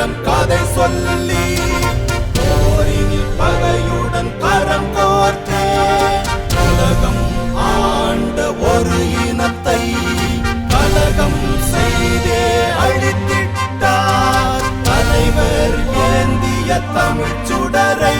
தமிழரிடம் கதை சொல்லி போரினில் பகையுடன் கரம் கோர்த்தே உலகம் ஆண்ட ஒரு இனத்தை கலகம் செய்தே அழித்திட்டார். தலைவர் ஏந்திய தமிழ் சுடரை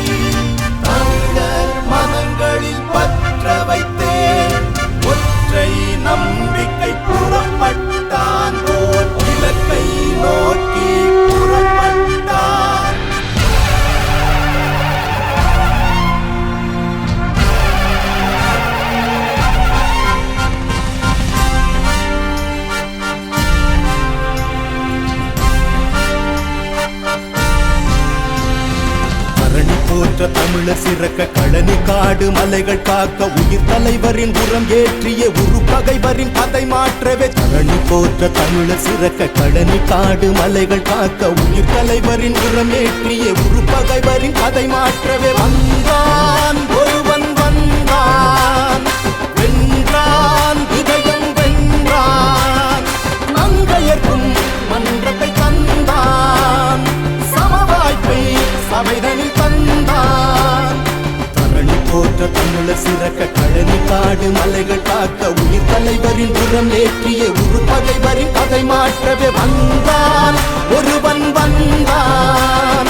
தரணி தமிழர் சிறக்க கழனி காடு மலைகள் காக்க உயிர் தலைவரின் உரம் ஏற்றிய உரு பகைவரின் கதை மாற்றவே. தரணி போற்ற தமிழர் சிறக்க கழனி காடு மலைகள் காக்க உயிர் தலைவரின் உரம் ஏற்றிய உரு பகைவரின் கதை மாற்றவே. வந்த சிறக்க கழனி காடு மலைகள் காக்க உயிர் தலைவரின் புறம் ஏற்றிய உரு பகைவரின் கதை மாற்றவே வந்தான். ஒருவன் வந்தான்.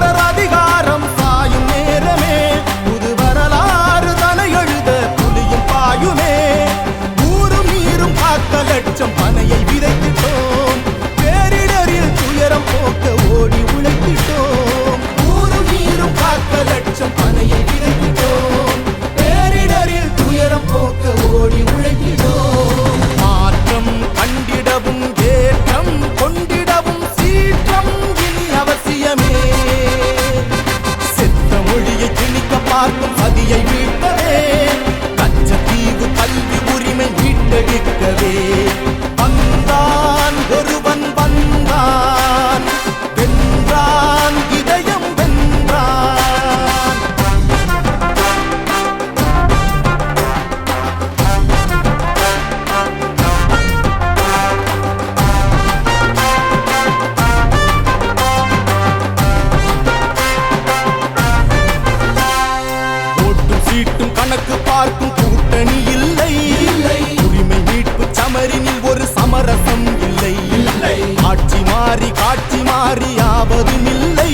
ஆவதும் இல்லை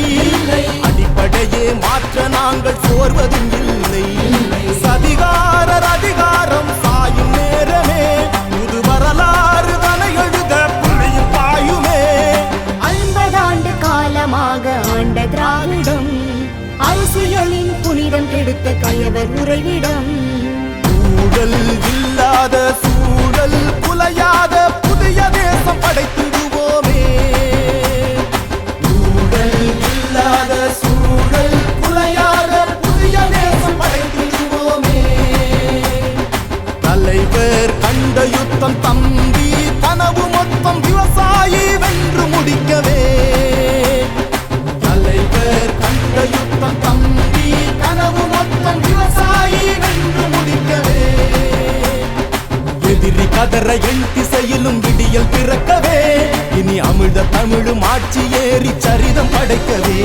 அடிப்படையே மாற்ற நாங்கள் சோர்வதும் இல்லை சதிகாரர் அதிகாரம் சாயும் நேரமே. புது வரலாறு தனை எழுத புள்ளியும் பாயுமே ஐம்பதாண்டு காலமாக ஆண்ட திராவிடம் அரசியலின் புனிதம் கெடுத்த கயவர் உறைவிடம். ஊழல் இல்லாத விவசாயி வென்று முடிக்கவே. தலைவர் கண்ட யுத்தம் தம்பி கனவு மொத்தம் விவசாயி வென்று முடிக்கவே. எதிரி கதற எண் திசையிலும் விடியல் பிறக்கவே இனி அமிழ்த தமிழும் ஆட்சி ஏறி சரிதம் படைக்கவே.